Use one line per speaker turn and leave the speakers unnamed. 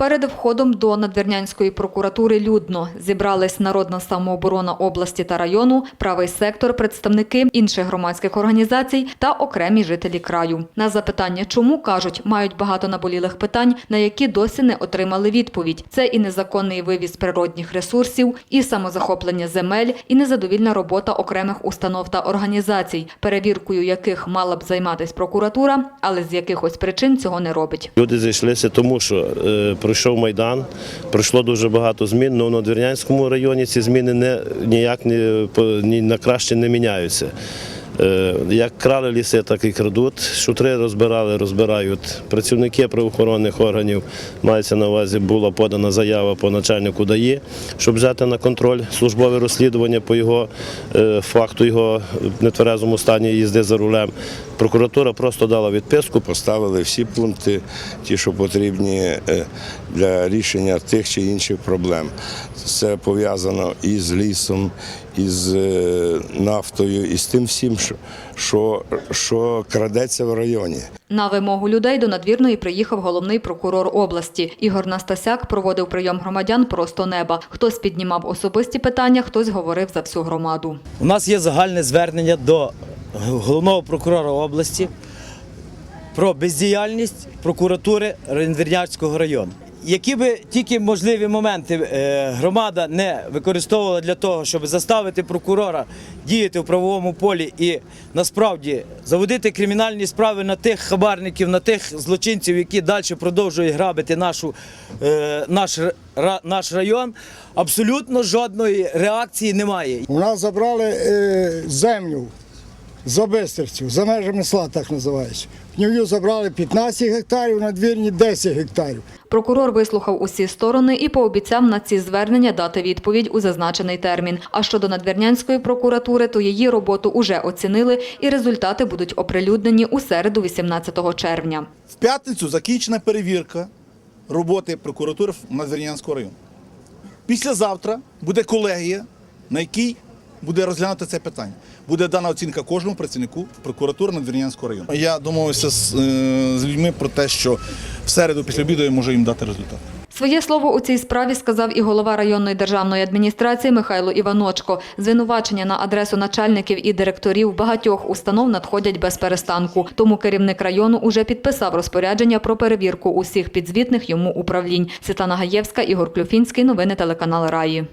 Перед входом до Надвірнянської прокуратури людно зібрались Народна самооборона області та району, правий сектор, представники інших громадських організацій та окремі жителі краю. На запитання, чому кажуть, мають багато наболілих питань, на які досі не отримали відповідь. Це і незаконний вивіз природних ресурсів, і самозахоплення земель, і незадовільна робота окремих установ та організацій, перевіркою яких мала б займатися прокуратура, але з якихось причин цього не робить.
Люди зайшлися тому, що е, пройшов Майдан, пройшло дуже багато змін, але в Надвірнянському районі ці зміни не, ніяк не, ні на краще не міняються. Е, Як крали ліси, так і крадуть. Шутри розбирали, розбирають. Працівники правоохоронних органів мається на увазі, була подана заява по начальнику ДАІ, щоб взяти на контроль службове розслідування по його е, факту його нетверезому стані їзди за рулем. Прокуратура просто дала відписку.
Поставили всі пункти, ті, що потрібні е, для рішення тих чи інших проблем. Це пов'язано і з лісом, і з е, нафтою, і з тим всім, що, що, що крадеться в районі.
На вимогу людей до надвірної приїхав головний прокурор області. Ігор Настасяк проводив прийом громадян просто неба. Хтось піднімав особисті питання, хтось говорив за всю громаду.
У нас є загальне звернення до головного прокурора області про бездіяльність прокуратури Ренвірнянського району. Які би тільки можливі моменти е, громада не використовувала для того, щоб заставити прокурора діяти в правовому полі і насправді заводити кримінальні справи на тих хабарників, на тих злочинців, які далі продовжують грабити нашу, е, наш, наш район, абсолютно жодної реакції немає.
У нас забрали е, землю за Бистрицю, за межами села так називається. В Нью забрали 15 гектарів, на двірні 10 гектарів.
Прокурор вислухав усі сторони і пообіцяв на ці звернення дати відповідь у зазначений термін. А щодо Надвірнянської прокуратури, то її роботу уже оцінили і результати будуть оприлюднені у середу 18 червня.
В п'ятницю закінчена перевірка роботи прокуратури Надвірнянського району. Післязавтра буде колегія, на якій буде розглянути це питання. Буде дана оцінка кожному працівнику прокуратури Надвірнянського району. Я домовився з, е, з людьми про те, що в середу після обіду я можу їм дати результат.
Своє слово у цій справі сказав і голова районної державної адміністрації Михайло Іваночко. Звинувачення на адресу начальників і директорів багатьох установ надходять без перестанку. Тому керівник району уже підписав розпорядження про перевірку усіх підзвітних йому управлінь. Світлана Гаєвська, Ігор Клюфінський. Новини телеканал Раї.